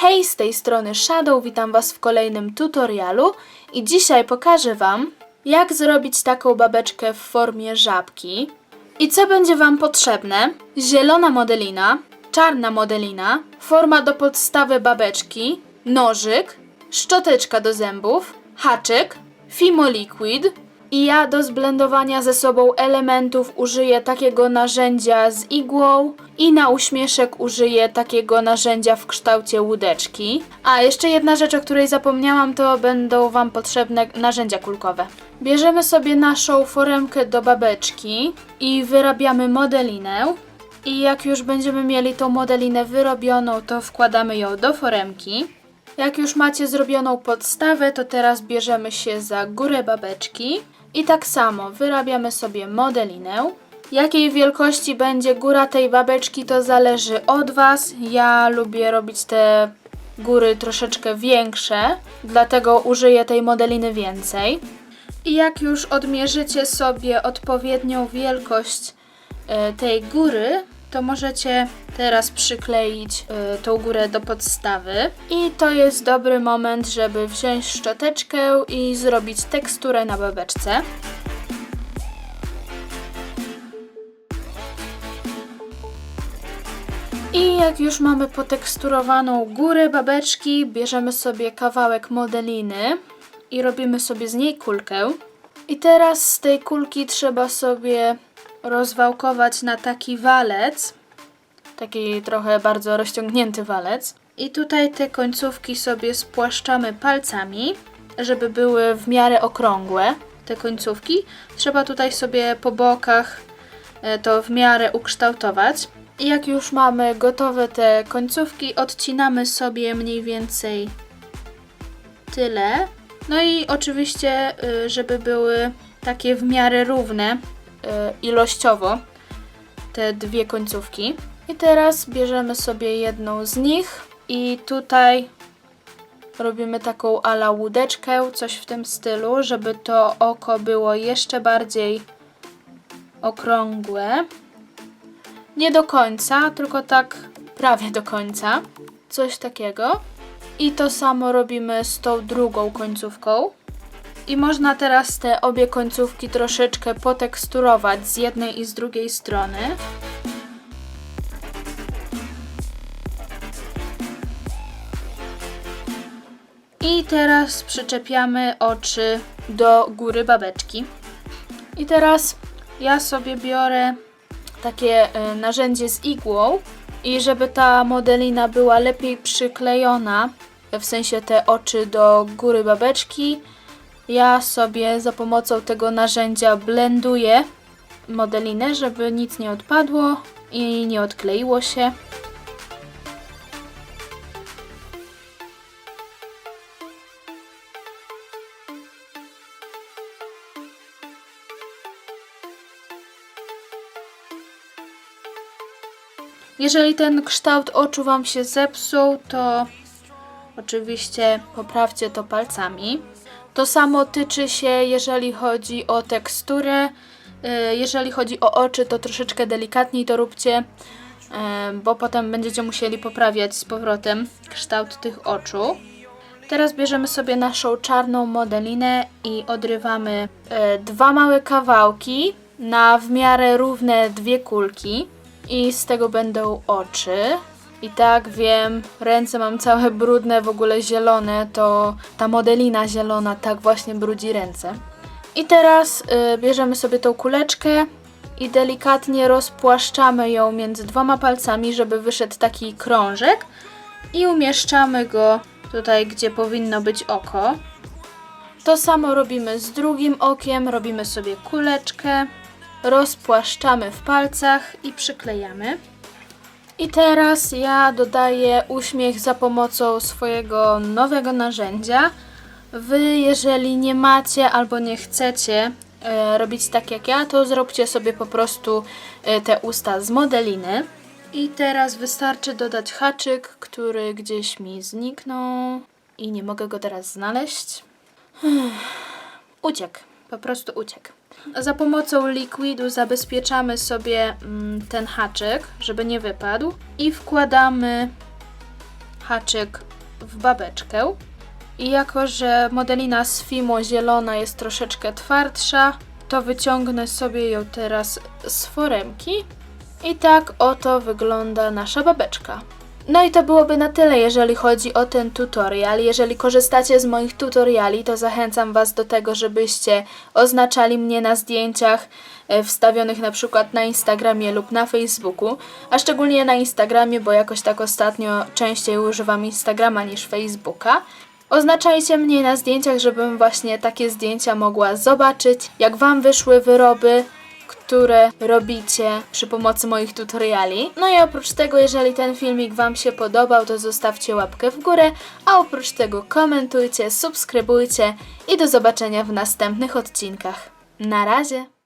Hej, z tej strony Shadow, witam Was w kolejnym tutorialu i dzisiaj pokażę Wam, jak zrobić taką babeczkę w formie żabki i co będzie Wam potrzebne. Zielona modelina, czarna modelina, forma do podstawy babeczki, nożyk, szczoteczka do zębów, haczyk, Fimo Liquid i ja do zblendowania ze sobą elementów użyję takiego narzędzia z igłą i na uśmieszek użyję takiego narzędzia w kształcie łódeczki. A jeszcze jedna rzecz, o której zapomniałam, to będą Wam potrzebne narzędzia kulkowe. Bierzemy sobie naszą foremkę do babeczki i wyrabiamy modelinę. I jak już będziemy mieli tą modelinę wyrobioną, to wkładamy ją do foremki. Jak już macie zrobioną podstawę, to teraz bierzemy się za górę babeczki i tak samo wyrabiamy sobie modelinę. Jakiej wielkości będzie góra tej babeczki, to zależy od Was. Ja lubię robić te góry troszeczkę większe, dlatego użyję tej modeliny więcej. I jak już odmierzycie sobie odpowiednią wielkość e, tej góry, to możecie teraz przykleić e, tą górę do podstawy. I to jest dobry moment, żeby wziąć szczoteczkę i zrobić teksturę na babeczce. I jak już mamy poteksturowaną górę babeczki, bierzemy sobie kawałek modeliny i robimy sobie z niej kulkę. I teraz z tej kulki trzeba sobie rozwałkować na taki walec, taki trochę bardzo rozciągnięty walec. I tutaj te końcówki sobie spłaszczamy palcami, żeby były w miarę okrągłe te końcówki. Trzeba tutaj sobie po bokach e, to w miarę ukształtować. I jak już mamy gotowe te końcówki, odcinamy sobie mniej więcej tyle. No i oczywiście, y, żeby były takie w miarę równe y, ilościowo te dwie końcówki. I teraz bierzemy sobie jedną z nich i tutaj robimy taką ala łódeczkę, coś w tym stylu, żeby to oko było jeszcze bardziej okrągłe. Nie do końca, tylko tak prawie do końca. Coś takiego. I to samo robimy z tą drugą końcówką. I można teraz te obie końcówki troszeczkę poteksturować z jednej i z drugiej strony. I teraz przyczepiamy oczy do góry babeczki. I teraz ja sobie biorę takie e, narzędzie z igłą i żeby ta modelina była lepiej przyklejona, w sensie te oczy do góry babeczki, ja sobie za pomocą tego narzędzia blenduję modelinę, żeby nic nie odpadło i nie odkleiło się. Jeżeli ten kształt oczu Wam się zepsuł, to oczywiście poprawcie to palcami. To samo tyczy się, jeżeli chodzi o teksturę. Y, Jeżeli chodzi o oczy, to troszeczkę delikatniej to róbcie, y, bo potem będziecie musieli poprawiać z powrotem kształt tych oczu. Teraz bierzemy sobie naszą czarną modelinę i odrywamy y, dwa małe kawałki na w miarę równe dwie kulki i z tego będą oczy. I tak wiem, ręce mam całe brudne, w ogóle zielone, to ta modelina zielona tak właśnie brudzi ręce. I teraz y, bierzemy sobie tą kuleczkę i delikatnie rozpłaszczamy ją między dwoma palcami, żeby wyszedł taki krążek i umieszczamy go tutaj, gdzie powinno być oko. To samo robimy z drugim okiem, robimy sobie kuleczkę, rozpłaszczamy w palcach i przyklejamy. I teraz ja dodaję uśmiech za pomocą swojego nowego narzędzia. Wy, jeżeli nie macie albo nie chcecie e, robić tak jak ja, to zróbcie sobie po prostu e, te usta z modeliny. I teraz wystarczy dodać haczyk, który gdzieś mi zniknął i nie mogę go teraz znaleźć. Uciekł, po prostu uciekł. Za pomocą likwidu zabezpieczamy sobie mm, ten haczyk, żeby nie wypadł i wkładamy haczyk w babeczkę. I jako, że modelina z Fimo zielona jest troszeczkę twardsza, to wyciągnę sobie ją teraz z foremki. I tak oto wygląda nasza babeczka. No i to byłoby na tyle, jeżeli chodzi o ten tutorial. Jeżeli korzystacie z moich tutoriali, to zachęcam Was do tego, żebyście oznaczali mnie na zdjęciach e, wstawionych na przykład na Instagramie lub na Facebooku, a szczególnie na Instagramie, bo jakoś tak ostatnio częściej używam Instagrama niż Facebooka. Oznaczajcie mnie na zdjęciach, żebym właśnie takie zdjęcia mogła zobaczyć, jak Wam wyszły wyroby, które robicie przy pomocy moich tutoriali. No i oprócz tego, jeżeli ten filmik Wam się podobał, to zostawcie łapkę w górę, a oprócz tego komentujcie, subskrybujcie i do zobaczenia w następnych odcinkach. Na razie!